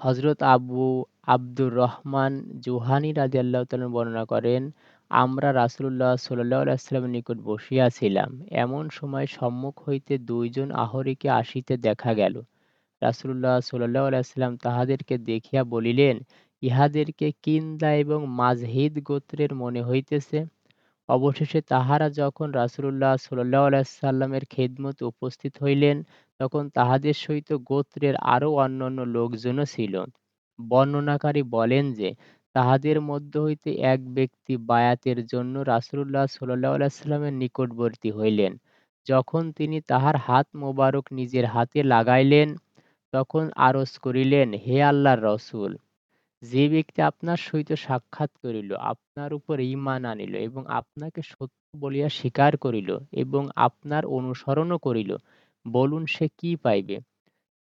হজরত আবু আব্দুর রহমান জুহানী রাদিয়াল্লাহু তাআলা বর্ণনা করেন, আমরা রাসূলুল্লাহ সাল্লাল্লাহু নিকট বসিয়াছিলাম। এমন সময় সম্মুখ হইতে দুইজন আহরীকে আসিতে দেখা গেল। রাসূলুল্লাহ সাল্লাল্লাহু আলাইহি ওয়াসাল্লাম তাহাদেরকে দেখিয়া বলিলেন, ইহাদেরকে কিন্দা এবং মাজহিদ গোত্রের মনে হইতেছে। অবশেষে তাহারা যখন আলাইহি সাল্লামের খেদমতে উপস্থিত হইলেন, তখন তাহাদের সহিত গোত্রের আরও অন্যান্য লোকজনও ছিল। বর্ণনাকারী বলেন যে, তাহাদের মধ্য হইতে এক ব্যক্তি বায়াতের জন্য রাসূলুল্লাহ সাল্লামের নিকটবর্তী হইলেন। যখন তিনি তাহার হাত মোবারক নিজের হাতে লাগাইলেন, তখন আরজ করিলেন, হে আল্লাহর রসুল! যে ব্যক্তি আপনার সহিত সাক্ষাৎ করিল, আপনার উপর ঈমান আনিল এবং আপনাকে সত্য বলিয়া স্বীকার করিল এবং আপনার অনুসরণও করিল, বলুন সে কি পাইবে?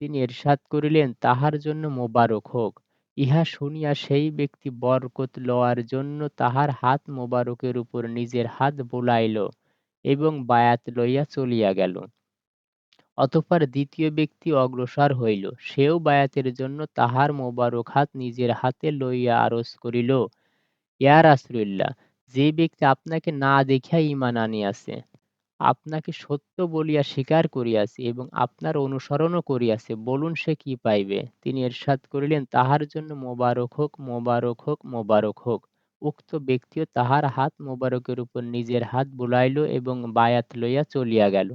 তিনি এরশাদ করিলেন, তাহার জন্য মোবারক হোক। ইহা শুনিয়া সেই ব্যক্তি বরকত লওয়ার জন্য তাহার হাত মোবারকের উপর নিজের হাত বুলাইল এবং বায়াত লইয়া চলিয়া গেল। অতঃপর দ্বিতীয় ব্যক্তি অগ্রসর হইল, সেও বায়াতের জন্য তাহার মোবারক হাত নিজের হাতে লইয়া আরজ করিল, ইয়া রাসূলুল্লাহ, যে ব্যক্তি আপনাকে না দেখিয়া ঈমান আনিয়াছে, আপনাকে সত্য বলিয়া স্বীকার করিয়াছে এবং আপনার অনুসরণও করিয়াছে, বলুন সে কি পাইবে? তিনি এরশাদ করিলেন, তাহার জন্য মোবারক হোক, মোবারক হোক, মোবারক হোক। উক্ত ব্যক্তিও তাহার হাত মোবারকের উপর নিজের হাত বুলাইল এবং বায়াত লইয়া চলিয়া গেল।